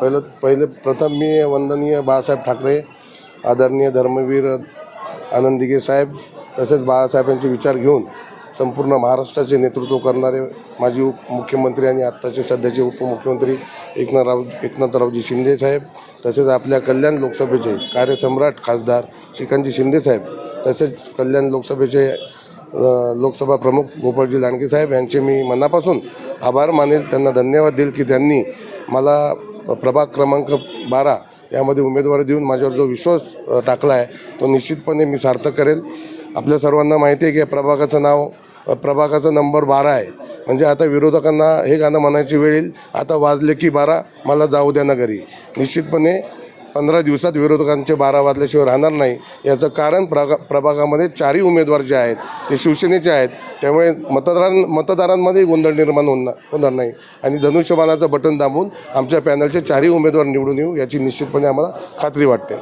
पहिलं पहिले प्रथम मी वंदनीय बाळासाहेब ठाकरे आदरणीय धर्मवीर आनंदिगे साहेब तसेच बाळासाहेबांचे विचार घेऊन संपूर्ण महाराष्ट्राचे नेतृत्व करणारे माजी उपमुख्यमंत्री आणि आत्ताचे सध्याचे उपमुख्यमंत्री एकनाथराव एकनाथरावजी शिंदे साहेब तसेच आपल्या कल्याण लोकसभेचे कार्यसम्राट खासदार श्रीकांतजी शिंदे साहेब तसेच कल्याण लोकसभेचे लोकसभा प्रमुख गोपाळजी लांडगे साहेब यांचे मी मनापासून आभार मानेल त्यांना धन्यवाद देईल की त्यांनी मला प्रभाग क्रमांक बारा यामध्ये उमेदवारी देऊन माझ्यावर जो विश्वास टाकला आहे तो निश्चितपणे मी सार्थक करेल. आपल्या सर्वांना माहिती आहे की या प्रभागाचं नाव प्रभागाचा नंबर बारा आहे. म्हणजे आता विरोधकांना हे गाणं म्हणायची वेळ येईल. आता वाजले की बारा मला जाऊ द्या ना घरी. निश्चितपणे पंधरा दिवसात विरोधकांचे बारा वाजल्याशिवाय राहणार नाही. याचं कारण प्रगा प्रभागामध्ये चारही उमेदवार जे आहेत ते शिवसेनेचे आहेत. त्यामुळे मतदारां मतदारांमध्ये गोंधळ निर्माण होणार होणार नाही. आणि धनुष्यबाणाचं बटन दाबून आमच्या पॅनलचे चारही उमेदवार निवडून येऊ याची निश्चितपणे आम्हाला खात्री वाटते.